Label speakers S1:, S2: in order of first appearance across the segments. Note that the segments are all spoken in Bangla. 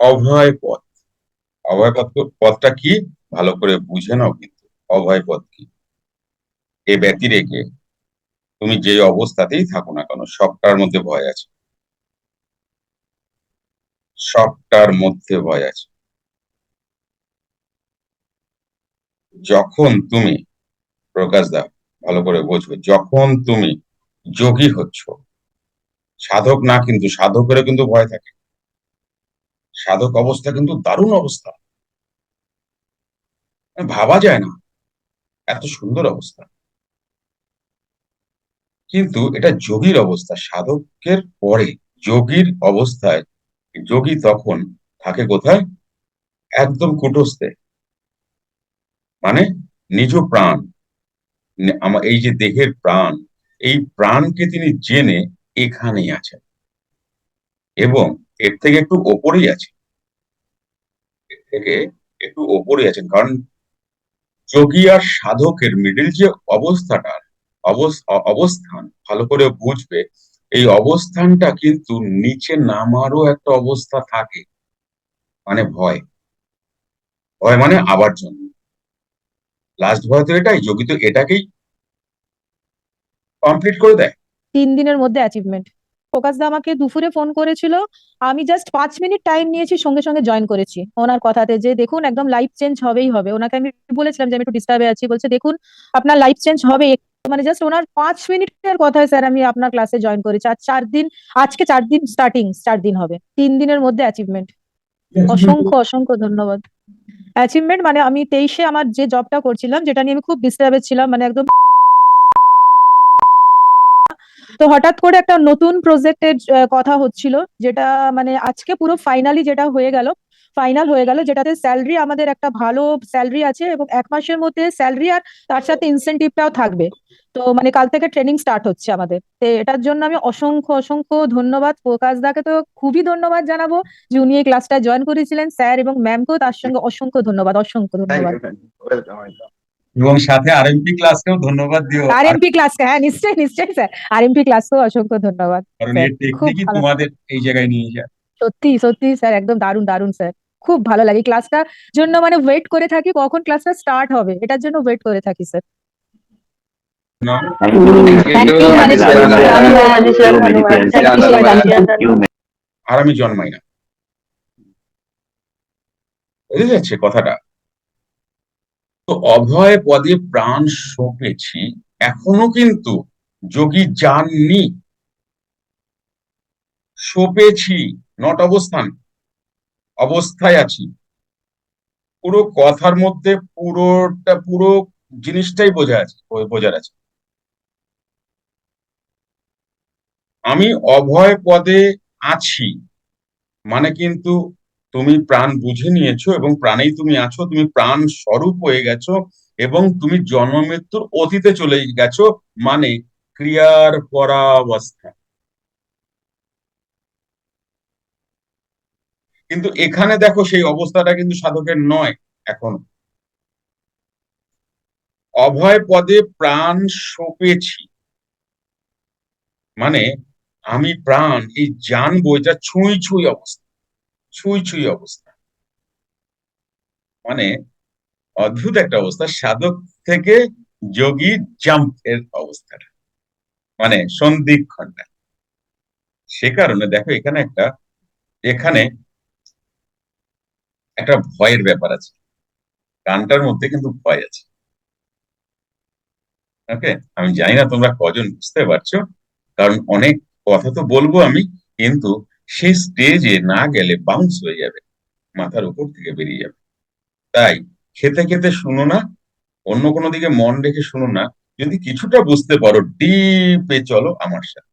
S1: অভয় পথ। অভয় পথ পথটা কি? ভালো করে বুঝে নাও কিন্তু, অভয় পথ কি? এ ব্যতি রেখে তুমি যে অবস্থাতেই থাকো না কেন, সবটার মধ্যে ভয় আছে। সবটার মধ্যে ভয় আছে। যখন তুমি, প্রকাশ দা, ভালো করে বুঝবে, যখন তুমি যোগী হচ্ছ, সাধক না কিন্তু, সাধকেরও কিন্তু ভয় থাকে। সাধক অবস্থা কিন্তু দারুণ অবস্থা। ভাবা যায় না। এত সুন্দর অবস্থা। কিন্তু এটা যোগীর অবস্থা, সাধকের পরে যোগীর অবস্থায়, যোগী তখন থাকে কোথায়? একদম কুটস্থে। মানে নিজ প্রাণ। আমার এই যে দেহের প্রাণ, এই প্রাণকে তিনি জেনে এখানেই আছেন। এবং এর থেকে একটু ওপরেই আছে। এর থেকে একটু ওপরেই আছেন। কারণ যোগী আর সাধকের মিডিল যে অবস্থাটার অবস্থান, ভালো করে বুঝবে, এই অবস্থানটা কিন্তু নিচে নামারও একটা অবস্থা থাকে। মানে ভয়। ভয় মানে আবার জন্ম। লাস্ট ভয় তো এটাই, যোগী তো এটাকেই কমপ্লিট করে দেয়।
S2: তিন দিনের মধ্যে অ্যাচিভমেন্ট প্রকাশ দা আমাকে দুপুরে ফোন করেছিল। আমি জাস্ট পাঁচ মিনিট টাইম নিয়েছি সঙ্গে সঙ্গে জয়েন করেছি ওনার কথাতে। যে দেখুন একদম লাইফ চেঞ্জ হবেই হবে। ওনাকে আমি বলেছিলাম যে আমি একটু ডিস্টার্বে আছি। বলছে দেখুন আপনার লাইফ চেঞ্জ হবে মানে জাস্ট ওনার পাঁচ মিনিটের কথায় স্যার আমি আপনার ক্লাসে জয়েন করেছি। আর চার দিন আজকে চার দিন স্টার্টিং চার দিন হবে। তিন দিনের মধ্যে অ্যাচিভমেন্ট অসংখ্য অসংখ্য ধন্যবাদ। অ্যাচিভমেন্ট মানে আমি তেইশে আমার যে জবটা করছিলাম যেটা নিয়ে আমি খুব ডিস্টার্বে ছিলাম। মানে একদম তো হঠাৎ করে একটা নতুন প্রজেক্টের কথা হচ্ছিল যেটা মানে আজকে পুরো ফাইনালি যেটা হয়ে গেল ফাইনাল হয়ে গেল যেটাতে স্যালারি আমাদের একটা ভালো স্যালারি আছে এবং এক মাসের মধ্যে স্যালারি আর তার সাথে ইনসেন্টিভটাও থাকবে। তো মানে কাল থেকে ট্রেনিং স্টার্ট হচ্ছে আমাদের। তো এটার জন্য আমি অসংখ্য অসংখ্য ধন্যবাদ। প্রকাশ দাকে তো খুবই ধন্যবাদ জানাব যে উনি এই ক্লাসটা জয়েন করেছিলেন। স্যার এবং ম্যামকেও তার সঙ্গে অসংখ্য ধন্যবাদ অসংখ্য ধন্যবাদ।
S1: এবং সাথে আরএমপি ক্লাসকেও ধন্যবাদ দিও।
S2: আরএমপি ক্লাসকে হ্যাঁ নিশ্চয়ই নিশ্চয়ই স্যার। আরএমপি ক্লাসকেও অসংখ্য ধন্যবাদ
S1: কারণ এর টেকনিকই তোমাদের এই জায়গায় নিয়ে যায়।
S2: সত্যি সত্যি স্যার একদম দারুণ দারুণ স্যার। খুব ভালো লাগে। ক্লাসটার জন্য মানে ওয়েট করে থাকি কখন ক্লাসটা স্টার্ট হবে এটার জন্য ওয়েট করে থাকি স্যার।
S1: আর আমি জন্মাই না। বুঝে যাচ্ছে কথাটা? তো অভয় পদে প্রাণ সঁপেছি। এখনও কিন্তু যোগী যাননি। সঁপেছি নট অবস্থান, অবস্থায় আছি। পুরো কথার মধ্যে পুরোটা, পুরো জিনিসটাই বোঝা আছে, বোঝার আছে। আমি অভয় পদে আছি মানে কিন্তু তুমি প্রাণ বুঝে নিয়েছো এবং প্রাণেই তুমি আছো, তুমি প্রাণ স্বরূপ হয়ে গেছো এবং তুমি জন্ম মৃত্যুর অতীতে চলে গেছো মানে ক্রিয়ার পরাবস্থা। কিন্তু এখানে দেখো সেই অবস্থাটা কিন্তু সাধকের নয় এখন। অভয় পদে প্রাণ সপেছি। মানে আমি প্রাণ, এই জানব, এটা ছুঁই ছুঁই অবস্থা। ছুঁই ছুঁই অবস্থা। মানে অদ্ভুত একটা অবস্থা। সাধক থেকে যোগী জাম্প এর অবস্থাটা। মানে সন্ধিক্ষণটা সে কারণে দেখো এখানে একটা এখানে একটা ভয়ের ব্যাপার আছে। গানটার মধ্যে কিন্তু ভয় আছে। ওকে? আমি জানি না তোমরা কজন বুঝতে পারছ। কারণ অনেক কথা তো বলব আমি, কিন্তু সেই স্টেজে না গেলে বাউন্স হয়ে যাবে, মাথার উপর থেকে বেরিয়ে যাবে। তাই খেতে খেতে শুনো না, অন্য কোনো দিকে মন রেখে শুনো না, যদি কিছুটা বুঝতে পারো ডিপে চলো আমার সাথে।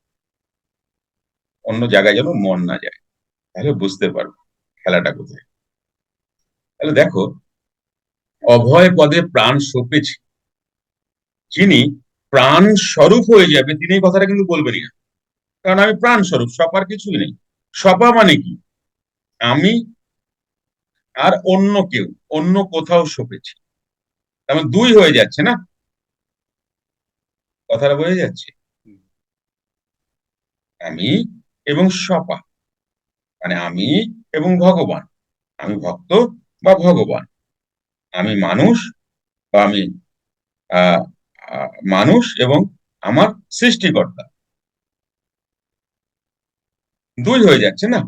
S1: অন্য জায়গায় যেন মন না যায়, তাহলে বুঝতে পারব খেলাটা কোথায়। তাহলে দেখো, অভয় পদে প্রাণ সপেছে। যিনি প্রাণ স্বরূপ হয়ে যাবে, তিনি এই কথাটা কিন্তু বলবেনই না। কারণ আমি প্রাণ স্বরূপ সপার কিছুই নেই। সপা মানে কি? আমি আর অন্য কেউ, অন্য কোথাও সপেছি। তেমন দুই হয়ে যাচ্ছে না? কথাটা বোঝা যাচ্ছে? আমি এবং সপা। মানে আমি এবং ভগবান। আমি ভক্ত বা ভগবান। আমি মানুষ বা আমি মানুষ এবং আমার সৃষ্টিকর্তা। দুই হয়ে যাচ্ছে না?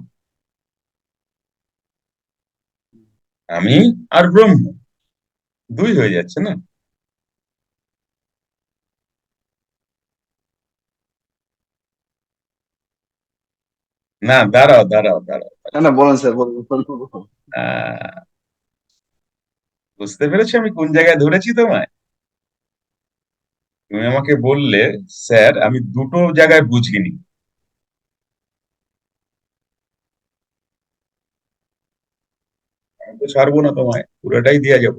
S1: আমি আর ব্রহ্ম দুই হয়ে যাচ্ছে না? না দাঁড়াও দাঁড়াও দাঁড়াও
S3: না বলেন স্যার
S1: বুঝতে পেরেছ আমি কোন জায়গায় ধরেছি তোমায়? তুমি আমাকে বললে স্যার আমি দুটো জায়গায় বুঝিনি। আমি তো ছাড়বো না তোমায় পুরোটাই দিয়ে যাব।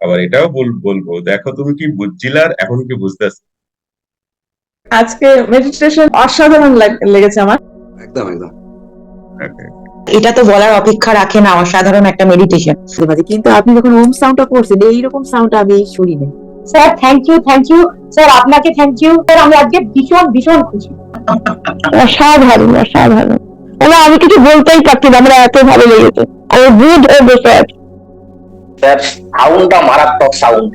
S1: আবার এটাও বলব দেখো তুমি কি বুঝছিলে আর এখন কি বুঝতেছো
S4: আজকে মেডিটেশন অসাধারণ লেগেছে আমার।
S3: একদম একদম।
S5: এটা তো বলার অপেক্ষা রাখে না অসাধারণ একটা মেডিটেশন
S6: কিন্তু আপনি যখন ওম সাউন্ডটা করছেন এইরকম সাউন্ড আমি শুনিনি
S5: sir thank you thank you sir আপনাকে থ্যাংক ইউ স্যার আমি আজকে ভীষণ ভীষণ খুশি। অসাধারণ অসাধারণ। ওরা আমি কিছু বলতেই পারছি না আমরা এত ভালো লেগেছে। আমি হয়ে বসে আছি
S7: স্যার সাউন্ডটা মারাত্মক সাউন্ড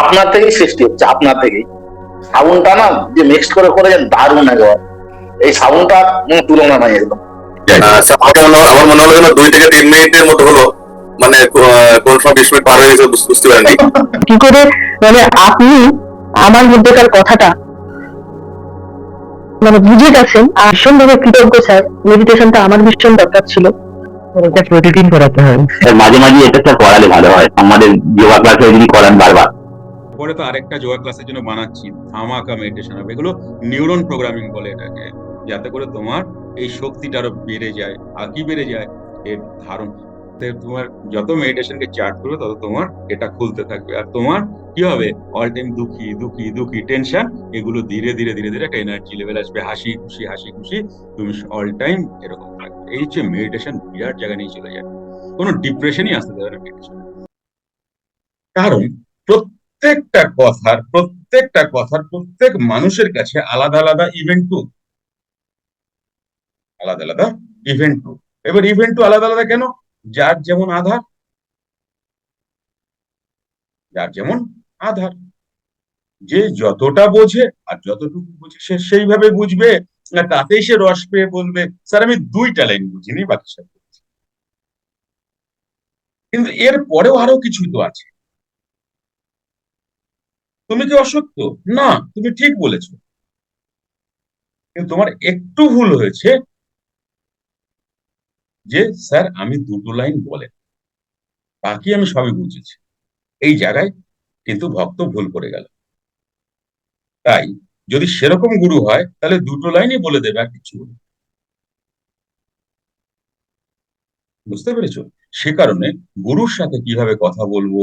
S7: আপনার থেকেই সৃষ্টি হচ্ছে আপনার থেকেই। সাউন্ডটা না যে মিক্স করে দারুণ একবার এই সাউন্ডটা কোনো তুলনা নাই একদম।
S8: মনে আমার মনে হলো যেন দুই থেকে তিন মিনিটের মতো হলো। মানে কোন সময় বিশ মিনিট পার হয়ে গেছে বুঝতে পারিনি।
S5: কি করে? মানে আপনি আমার মধ্যেকার কথাটা মানে বুঝে গেছেন আর ভীষণভাবে কৃতজ্ঞ স্যার। মেডিটেশনটা আমার ভীষণ দরকার ছিল। এটা প্রতিদিন করাতে হয়।
S7: মাঝে মাঝে এটা স্যার করালে ভালো হয়। আমাদের যোগা ক্লাসে যদি করেন বারবার।
S1: পরে তো আরেকটা যোগা ক্লাসের জন্য বানাচ্ছি ধামাকা মেডিটেশন হবে। এগুলো নিউরন প্রোগ্রামিং বলে এটাকে যাতে করে তোমার এই শক্তিটা আরও বেড়ে যায় আর কি বেড়ে যায় এর ধারণ। তোমার যত মেডিটেশনকে চার্ট করবে, তত তোমার এটা খুলতে থাকবে। আর তোমার কি হবে? অল টাইম দুঃখী দুঃখী দুঃখী টেনশন এগুলো ধীরে ধীরে ধীরে ধীরে একটা এনার্জি লেভেল আসবে। হাসি খুশি হাসি খুশি, তুমি অল টাইম এরকম থাকবে। এই হচ্ছে মেডিটেশন বিরাট জায়গায় নিয়ে চলে কোনো ডিপ্রেশনই আসতে দেবে না মেডিটেশন কারণ প্রত্যেকটা কথার প্রত্যেকটা কথার প্রত্যেক মানুষের কাছে আলাদা আলাদা ইভেন্ট টু আলাদা আলাদা ইভেন্ট টু এবার ইভেন্ট টু আলাদা আলাদা কেন? যার যেমন আধার, যার যেমন আধার। যে যতটা বোঝে আর যতটুকু বুঝে, সে সেইভাবে বুঝবে তাতেই সে রস পেয়ে বলবে, স্যার, আমি দুইটা লাইন বুঝিনি বাকি কিন্তু এর পরেও আরও কিছু তো আছে। তুমি কি অসত্য? না, তুমি ঠিক বলেছ। কিন্তু তোমার একটু ভুল হয়েছে। যে, স্যার, আমি দুটো লাইন বলেন। বাকি আমি সবই বুঝেছি। এই জায়গায় কিন্তু ভক্ত ভুল করে গেল। তাই যদি সেরকম গুরু হয়, তাহলে দুটো লাইনই বলে দেবে আর কিছু বুঝতে পেরেছ? সে কারণে গুরুর সাথে কীভাবে কথা বলব,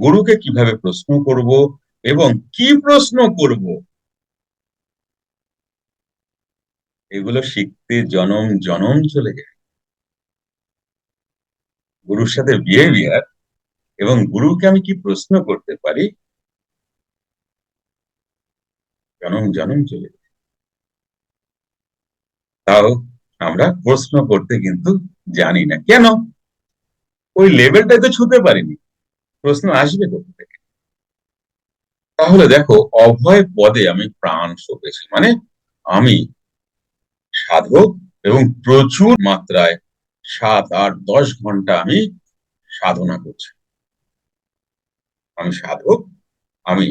S1: গুরুকে কীভাবে প্রশ্ন করব এবং কি প্রশ্ন করব, এগুলো শিখতে জনম জনম চলে যায়। গুরুর সাথে বিহেভিয়ার এবং গুরুকে আমি কি প্রশ্ন করতে পারি? জনম জনম চলে তাও আমরা প্রশ্ন করতে কিন্তু জানি না। কেন? ওই লেভেলটাই তো ছুতে পারিনি। প্রশ্ন আসবে কোথা থেকে? তাহলে দেখো, অভয় পদে আমি প্রাণ সপেছি। মানে আমি সাধক এবং প্রচুর মাত্রায় সাত আট দশ ঘণ্টা আমি সাধনা করছি। আমি সাধক, আমি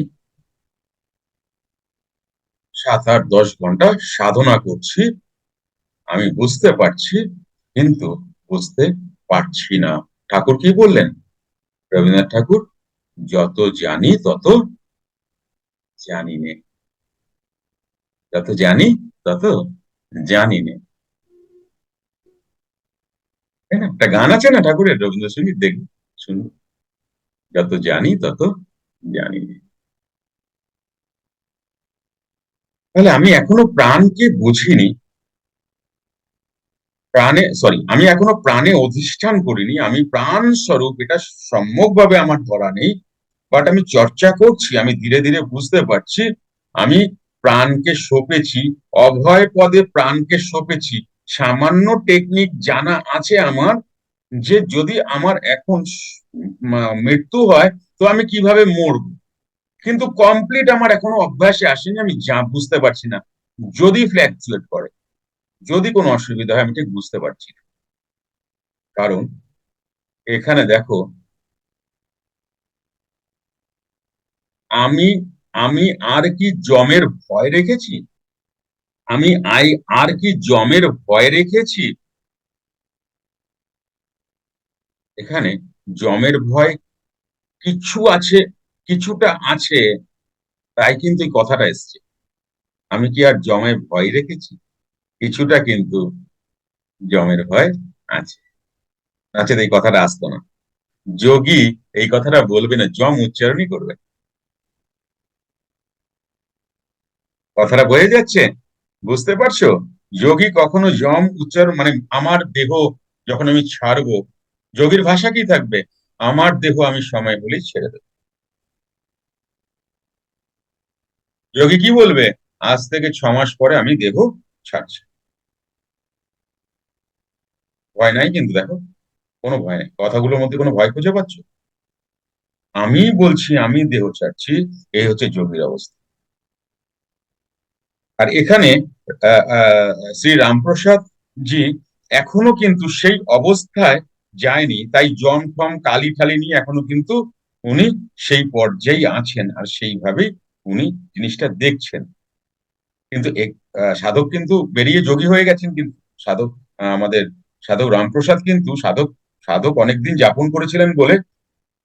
S1: সাত আট দশ ঘণ্টা সাধনা করছি, আমি বুঝতে পারছি, কিন্তু বুঝতে পারছি না। ঠাকুর কি বললেন? রবীন্দ্রনাথ ঠাকুর, যত জানি তত জানি নে। যত জানি তত জানি নে। না? একটা গান আছে না ঠাকুরের? রবীন্দ্রসঙ্গীত দেখবে শুনুন যত জানি, তত জানি। তাহলে আমি এখনও প্রাণকে বুঝিনি। প্রাণে সরি আমি এখনও প্রাণে অধিষ্ঠান করিনি। আমি প্রাণ স্বরূপ এটা সম্যকভাবে আমার ধরা নেই। বাট আমি চর্চা করছি, আমি ধীরে ধীরে বুঝতে পারছি। আমি প্রাণকে সপেছি, অভয় পদে প্রাণকে সপেছি। সামান্য টেকনিক জানা আছে আমার, যে যদি আমার এখন মৃত্যু হয়, তো আমি কীভাবে মরব? কিন্তু কমপ্লিট আমার এখনও অভ্যাসে আসেনি, আমি যা বুঝতে পারছি না। যদি ফ্ল্যাকচুয়েট করে, যদি কোনো অসুবিধা হয়, আমি ঠিক বুঝতে পারছি না। কারণ, এখানে দেখো, আমি আমি আর কি জমের ভয় রেখেছি? আমি আই, আর কি জমের ভয় রেখেছি? এখানে জমের ভয় কিছু আছে, কিছুটা আছে, তাই কিন্তু এই কথাটা এসছে। আমি কি আর জমে ভয় রেখেছি? কিছুটা কিন্তু জমের ভয় আছে। আছে এই কথাটা আসতো না। যোগী এই কথাটা বলবে না, জম উচ্চারণই করবে কথাটা বোঝা যাচ্ছে? বুঝতে পারছ? যোগী কখনো যম উচ্চারণ মানে আমার দেহ যখন আমি ছাড়বো, যোগীর ভাষা কি থাকবে? আমার দেহ আমি সময় হলেই ছেড়ে দেবো। যোগী কি বলবে? আজ থেকে ছ মাস পরে আমি দেহ ছাড়ছি। ভয় নাই কিন্তু দেখো, কোনো ভয় নেই। কথাগুলোর মধ্যে কোনো ভয় খুঁজে পাচ্ছ? আমি বলছি, আমি দেহ ছাড়ছি, এই হচ্ছে যোগীর অবস্থা। আর এখানে শ্রী রামপ্রসাদ জি এখনও কিন্তু সেই অবস্থায় যায়নি। তাই জম ফম কালি ঠালি নিয়ে এখনও কিন্তু উনি সেই পর্যায়ে আছেন আর সেইভাবেই উনি জিনিসটা দেখছেন। কিন্তু সাধক কিন্তু বেরিয়ে যোগী হয়ে গেছেন কিন্তু। সাধক আমাদের সাধক রামপ্রসাদ কিন্তু সাধক সাধক অনেকদিন যাপন করেছিলেন বলে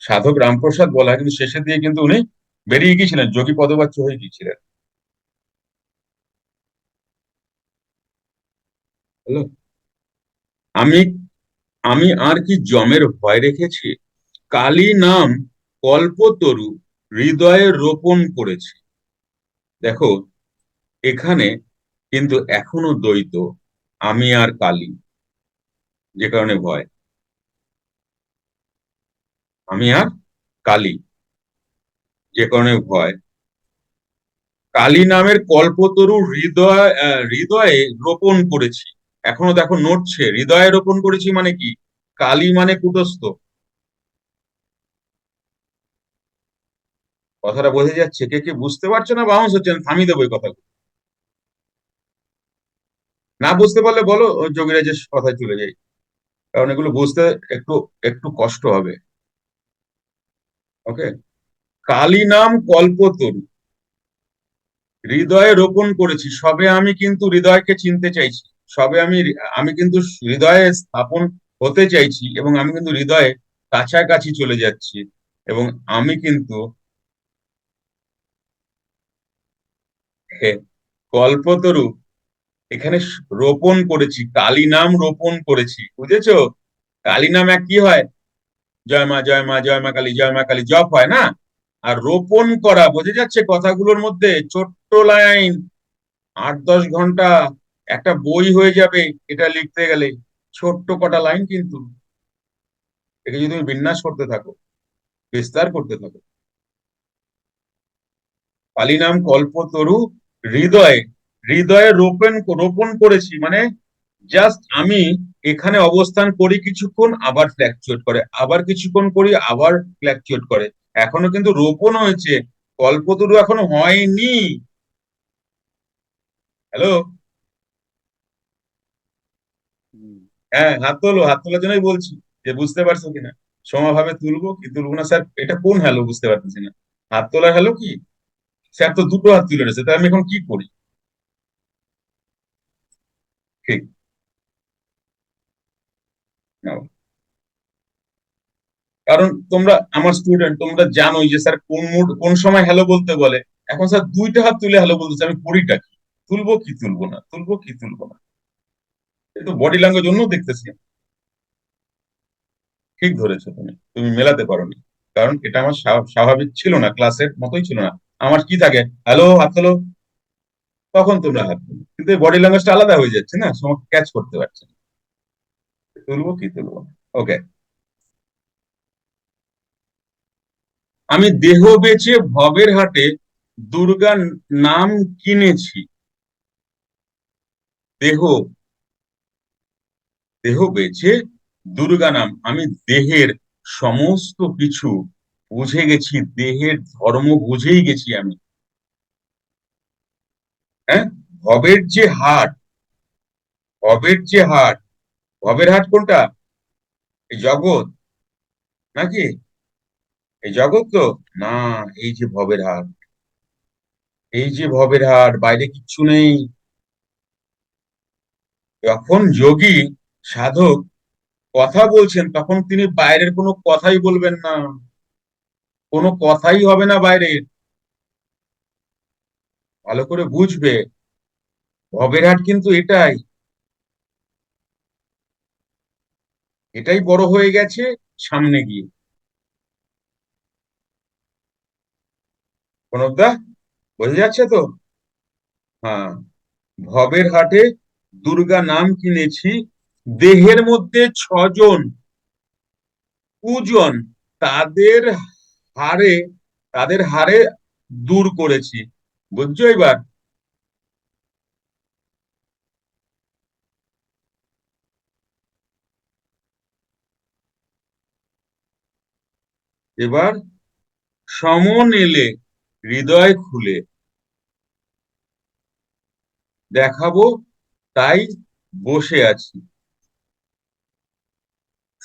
S1: সাধক রামপ্রসাদ বলা কিন্তু শেষের দিয়ে কিন্তু উনি বেরিয়ে গিয়েছিলেন, যোগী পদবাচ্য হয়ে গিয়েছিলেন। আমি আমি আর কি জমের ভয় রেখেছি? কালী নাম কল্পতরু হৃদয়ে রোপণ করেছি। দেখো, এখানে কিন্তু এখনও দ্বৈত আমি আর কালী, যে কারণে ভয়। আমি আর কালী, যে কারণে ভয়। কালী নামের কল্পতরু হৃদয় হৃদয়ে রোপণ করেছি। এখনও দেখো নড়ছে, হৃদয়ে রোপণ করেছি মানে কি? কালী মানে কুটস্থ। কথাটা বোঝা যাচ্ছে, কে কে বুঝতে পারছ না বাউন্স হচ্ছে? থামিয়ে দেবো এই কথাগুলো। না বুঝতে পারলে বলো যোগীরাজের কথায় চলে যাই। কারণ এগুলো বুঝতে একটু একটু কষ্ট হবে। ওকে কালী নাম কল্পতরু। হৃদয়ে রোপণ করেছি, সবে আমি কিন্তু হৃদয়কে চিনতে চাইছি। সবে আমি আমি কিন্তু হৃদয়ে স্থাপন হতে চাইছি এবং আমি কিন্তু হৃদয়ে কাছাকাছি চলে যাচ্ছি এবং আমি কিন্তু কল্পতরু এখানে রোপণ করেছি কালী নাম রোপণ করেছি, বুঝেছ? কালী নাম এক কি হয়? জয় মা জয় মা জয় মা কালী, জয় মা কালী, জপ হয় না? আর রোপণ করা, বোঝা যাচ্ছে কথাগুলোর মধ্যে ছোট্ট লাইন, আট দশ ঘণ্টা একটা বই হয়ে যাবে, এটা লিখতে গেলে ছোট্ট কটা লাইন কিন্তু একে যদি তুমি বিন্যাস করতে থাকো, বিস্তার করতে থাকো। কালী নাম কল্পতরু হৃদয়ে হৃদয়ে রোপণ রোপণ করেছি মানে জাস্ট আমি এখানে অবস্থান করি কিছুক্ষণ, আবার ফ্ল্যাকচুয়েট করে, আবার কিছুক্ষণ করি, আবার ফ্ল্যাকচুয়েট করে। এখনও কিন্তু রোপণ হয়েছে, কল্পতরু এখনও হয়নি। হ্যালো হ্যাঁ হাত তোলো, হাত তোলার জন্যই বলছি যে বুঝতে পারছ কিনা? সমাভাবে তুলবো কি তুলবো না স্যার, এটা কোন হ্যালো বুঝতে পারতেছি না। হাত তোলার হ্যালো কি? স্যার তো দুটো হাত তুলে রয়েছে তাই আমি এখন কি করি? ঠিক। কারণ তোমরা, আমার স্টুডেন্ট তোমরা জানোই যে স্যার কোন মুড কোন সময় হ্যালো বলতে বলে। এখন স্যার দুইটা হাত তুলে হ্যালো বলতেছে, আমি করিটা কি? তুলবো কি তুলবো না? তুলবো কি তুলবো না? এই তো বডি ল্যাঙ্গুয়েজ অন্য দেখতেছি। ঠিক ধরেছো তুমি। তুমি মেলাতে পারোনি। কারণ এটা আমার স্বাভাবিক ছিল না, ক্লাসের মতোই ছিল না। আমার কি থাকে? হ্যালো, হাত তোলো তখন তোমরা হাত কিন্তু বডি ল্যাঙ্গুয়েজটা আলাদা হয়ে যাচ্ছে না? সময় ক্যাচ করতে পারছে না। তুলবো কি তুলবো? ওকে আমি দেহ বেচে ভবের হাটে দুর্গা নাম কিনেছি। দেহ দেহ বেছে দুর্গা নাম। আমি দেহের সমস্ত কিছু বুঝে গেছি, দেহের ধর্ম বুঝেই গেছি আমি। হ্যাঁ? ভবের যে হাট, ভবের যে হাট, ভবের হাট কোনটা? এই জগৎ নাকি? এই জগৎ তো? না, এই যে ভবের হাট। এই যে ভবের হাট, বাইরে কিচ্ছু নেই। যখন যোগী সাধক কথা বলছেন, তখন তিনি বাইরের কোনো কথাই বলবেন না। কোনো কথাই হবে না বাইরের ভালো করে বুঝবে। ভবের হাট কিন্তু এটাই। এটাই বড় হয়ে গেছে সামনে গিয়ে। প্রণবদা, বোঝা যাচ্ছে তো? হ্যাঁ। ভবের হাটে দুর্গা নাম কিনেছি। দেহের মধ্যে ছজন, কুজন তাদের হারে তাদের হারে দূর করেছি। বুঝছ এবার? এবার সমন এলে, হৃদয় খুলে। দেখাবো, তাই বসে আছি।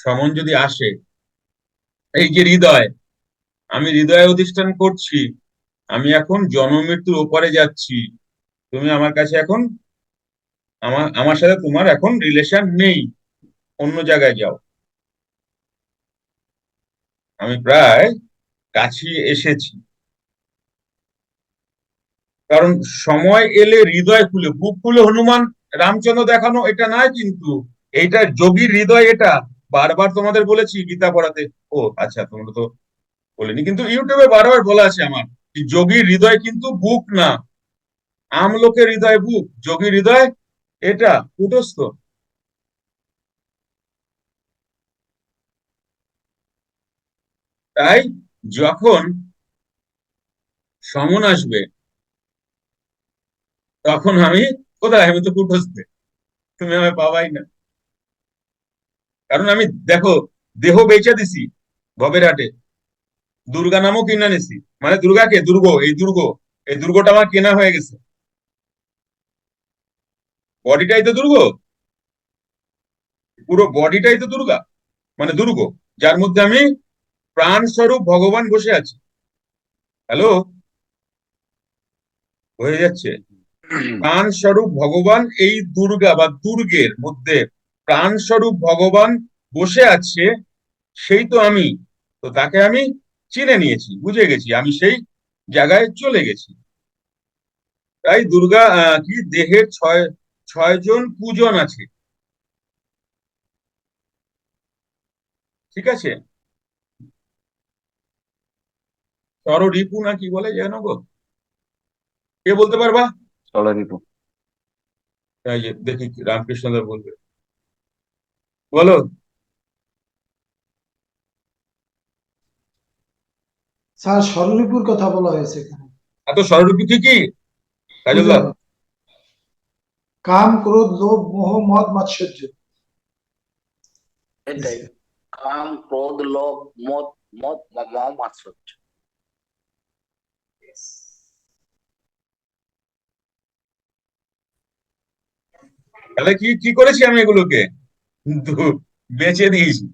S1: সমন যদি আসে, এই যে হৃদয়, আমি হৃদয় অধিষ্ঠান করছি, আমি এখন জন্ম মৃত্যুর ওপারে যাচ্ছি, তুমি আমার কাছে এখন, আমার আমার সাথে তোমার এখন রিলেশন নেই, অন্য জায়গায় যাও। আমি প্রায় কাছে এসেছি। কারণ সময় এলে হৃদয় খুলে, বুক খুলে হনুমান রামচন্দ্র দেখানো এটা নয় কিন্তু, এইটা যোগীর হৃদয় এটা। বারবার তোমাদের বলেছি গীতা পড়াতে। ও আচ্ছা তোমরা তো বলিনি। কিন্তু ইউটিউবে বারবার বলা আছে আমার যোগীর হৃদয় কিন্তু বুক না। আমলোকের হৃদয় বুক, যোগীর হৃদয় এটা, কুটস্থ। তাই যখন সমন আসবে, তখন আমি কোথায়? আমি তো কুটস্থে। তুমি আমায় পাবাই না। কারণ আমি দেখো দেহ বেচে দিছি ভবের হাটে। দুর্গা নামও কিনা নিছি। মানে দুর্গাকে দুর্গ এই দুর্গ এই দুর্গটা আমার কেনা হয়ে গেছে। বডিটাই তো দুর্গ। পুরো বডিটাই তো দুর্গা। মানে দুর্গ যার মধ্যে আমি প্রাণ স্বরূপ ভগবান বসে আছি। হ্যালো? হয়ে যাচ্ছে। প্রাণ স্বরূপ ভগবান এই দুর্গা বা দুর্গের মধ্যে প্রাণ স্বরূপ ভগবান বসে আছে সেই তো আমি। তো তাকে আমি চিনে নিয়েছি বুঝে গেছি আমি সেই জায়গায় চলে গেছি। তাই দুর্গা আহ, কি দেহের ছয় ছয় জন পূজন আছে। ঠিক আছে? রিপু না কি বলে যেন গো? কে বলতে পারবা? যে দেখি রামকৃষ্ণদেব বলবে। বলো।
S9: স্যার স্বরূপের কথা বলা হয়েছে এখানে।
S1: এত স্বরূপী কি?
S9: কাম ক্রোধ লোভ মোহ মদ মাৎসর্য।
S7: এটাই। কাম ক্রোধ লোভ মদ মদ মম মাৎসর্য।
S1: তাহলে কি কি করেছি আমি এগুলোকে? দু- বেচে দিয়েছি।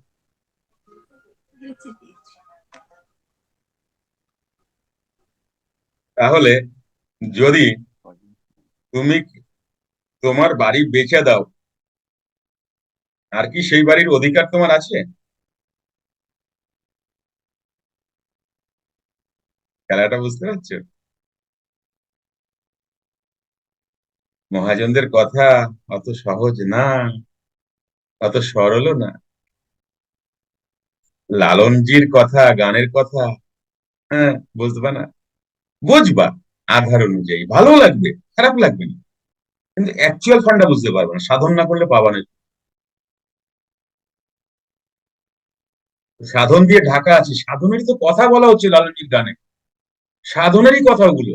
S1: তাহলে যদি তুমি তোমার বাড়ি বেচে দাও, আর কি সেই বাড়ির অধিকার তোমার আছে? খেলাটা বুঝতে পারছ? মহাজনদের কথা অত সহজ না। অত সরলও না। লালনজির কথা, গানের কথা হ্যাঁ বুঝবা না বুঝবা আধার অনুযায়ী। ভালো লাগবে, খারাপ লাগবে না। কিন্তু অ্যাকচুয়াল ফান্ডা বুঝতে পারবে না। সাধন না করলে পাবা না। সাধন দিয়ে ঢাকা আছে। সাধনেরই তো কথা বলা হচ্ছে লালনজির গানে। সাধনেরই কথা ওগুলো।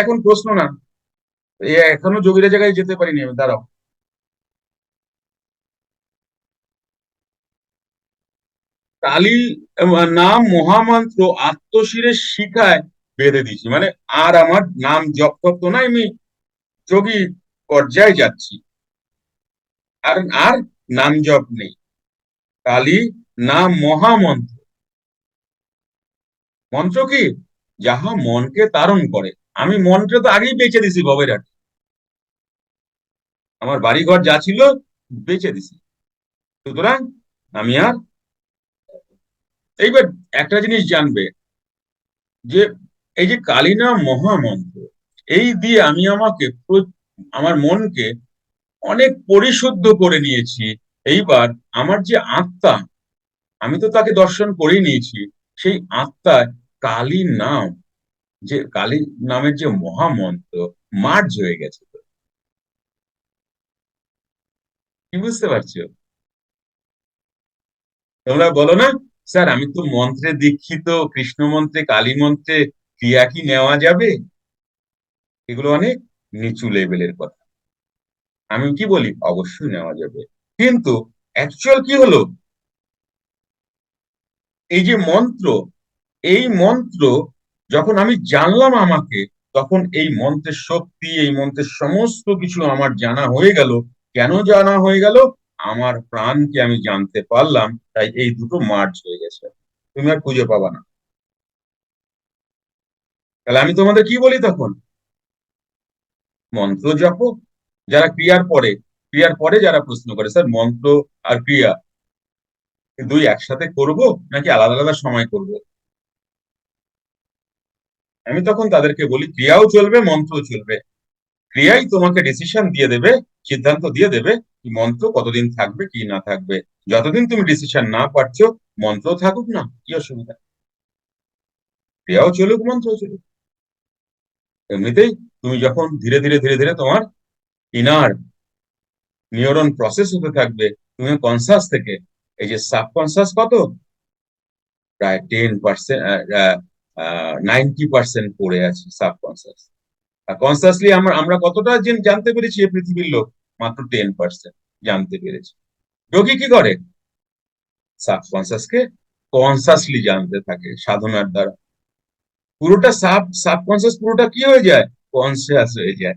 S1: এখন প্রশ্ন না। এখনও যোগীরা জায়গায় যেতে পারিনি আমি। দাঁড়াও। কালী নাম মহামন্ত্র আত্মশিরের শিখায় বেঁধে দিয়েছি। মানে আর আমার নাম জপ করতো না আমি যোগী পর্যায়ে যাচ্ছি। আর আর নাম জপ নেই। কালী নাম মহামন্ত্র। মন্ত্র কি? যাহা মনকে তারণ করে। আমি মনকে তো আগেই বেঁচে দিছি ভবের হাটে। আমার বাড়িঘর যা ছিল, বেঁচে দিছি। সুতরাং আমি আর এইবার একটা জিনিস জানবে, যে এই যে কালীনাম মহামন্ত্র, এই দিয়ে আমি আমাকে আমার মনকে অনেক পরিশুদ্ধ করে নিয়েছি। এইবার আমার যে আত্মা, আমি তো তাকে দর্শন করেই নিয়েছি, সেই আত্মায় কালী নাম, যে কালী নামের যে মহামন্ত্র, মার্জ হয়ে গেছে কি বুঝতে পারছ? তোমরা বলো না? স্যার, আমি তো মন্ত্রে দীক্ষিত, কৃষ্ণ মন্ত্রে, কালী মন্ত্রে, ক্রিয়া কি নেওয়া যাবে? এগুলো অনেক নিচু লেভেলের কথা। আমি কি বলি? অবশ্যই নেওয়া যাবে। কিন্তু অ্যাকচুয়াল কি হলো? এই যে মন্ত্র, এই মন্ত্র যখন আমি জানলাম আমাকে, তখন এই মন্ত্রের শক্তি, এই মন্ত্রের সমস্ত কিছু আমার জানা হয়ে গেল। কেন জানা হয়ে গেল? আমার প্রাণকে আমি জানতে পারলাম, তাই এই দুটো মার্জ হয়ে গেছে। তুমি আর খুঁজে পাবা না। তাহলে আমি তোমাদের কি বলি তখন? মন্ত্র জপো, যারা ক্রিয়ার পরে ক্রিয়ার পরে যারা প্রশ্ন করে, স্যার, মন্ত্র আর ক্রিয়া দুই একসাথে করব নাকি আলাদা আলাদা সময় করব? আমি তখন তাদেরকে বলি, ক্রিয়াও চলবে, মন্ত্রও চলবে। ক্রিয়াই তোমাকে ডিসিশন দিয়ে দেবে, সিদ্ধান্ত দিয়ে দেবে কি মন্ত্র কতদিন থাকবে, কি না থাকবে। যতদিন তুমি ডিসিশন না পারছ মন্ত্র থাকুক না, কি অসুবিধা। ক্রিয়াও চলুক, মন্ত্রও চলুক। এমনিতেই তুমি যখন ধীরে ধীরে ধীরে ধীরে তোমার ইনার নিউরন প্রসেস হতে থাকবে, তুমি কনসাস থেকে, এই যে সাবকনসাস কত? প্রায় টেন পার্সেন্ট নাইনটি পার্সেন্ট পড়ে আছে সাবকনসাস কনসাসলি আমরা আমরা কতটা জেন- জানতে পেরেছি এই পৃথিবীর লোক? মাত্র টেন পার্সেন্ট জানতে পেরেছি। যোগী কি করে? সাবকনসাসকে কনসাসলি জানতে থাকে, সাধনার দ্বারা। পুরোটা সাব সাবকনসাস পুরোটা কি হয়ে যায়? কনসিয়াস হয়ে যায়।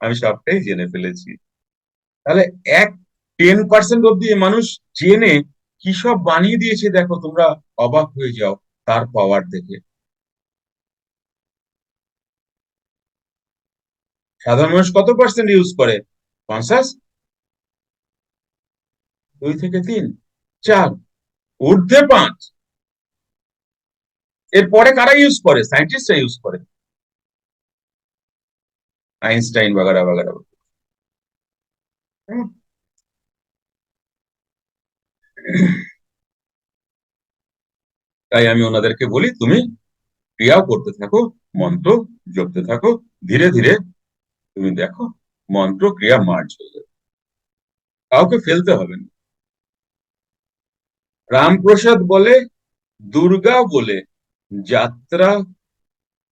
S1: আমি সবটাই জেনে ফেলেছি। তাহলে এক টেন পার্সেন্ট অব্দি মানুষ জেনে কি সব বানিয়ে দিয়েছে, দেখো তোমরা অবাক হয়ে যাও, তার পাওয়ার দেখে। সাধারণ মানুষ কত পার্সেন্ট ইউজ করে? কনসাস দুই থেকে তিন? চার? ঊর্ধ্বে পাঁচ? এরপরে কারা ইউজ করে? সায়েন্টিস্টরা ইউজ করে। আইনস্টাইন বাগারা বাগারা। তাই আমি ওনাদেরকে বলি, তুমি ক্রিয়াও করতে থাকো, মন্ত্র জপতে থাকো, ধীরে ধীরে তুমি দেখো মন্ত্র ক্রিয়া মার্জ হয়ে যাবে। কাউকে ফেলতে হবে না। রামপ্রসাদ বলে, দুর্গা বলে যাত্রা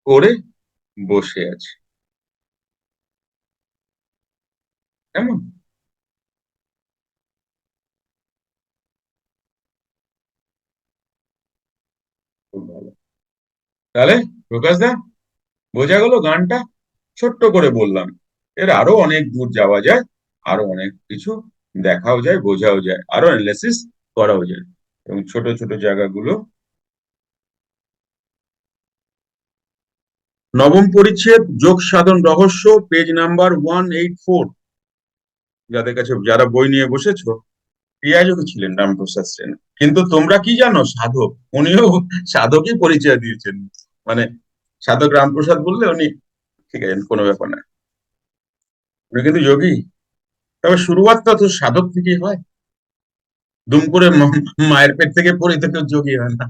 S1: করে বসে আছে। কেমন? তাহলে প্রকাশ দা, বোঝা গেল গানটা? ছোট্ট করে বললাম। এর আরও অনেক দূর যাওয়া যায়, আরও অনেক কিছু দেখাও যায়, বোঝাও যায়, আরও অ্যানালিসিস করাও যায়। এবং ছোট ছোট জায়গাগুলো নবম পরিচ্ছেদ, যোগ সাধন রহস্য page number one eight four যাদের কাছে, যারা বই নিয়ে বসেছো ক্রিয়াযোগী ছিলেন রামপ্রসাদ সেন। কিন্তু তোমরা কি জানো, সাধক? উনিও সাধকই পরিচয় দিয়েছেন। মানে সাধক রামপ্রসাদ বললে উনি ঠিক আছে কোনো ব্যাপার না উনি কিন্তু যোগী। তবে শুরুয়াতটা তো সাধক থেকেই হয়। দুম করে মায়ের পেট থেকে পড়ে তো কেউ যোগী হয় না।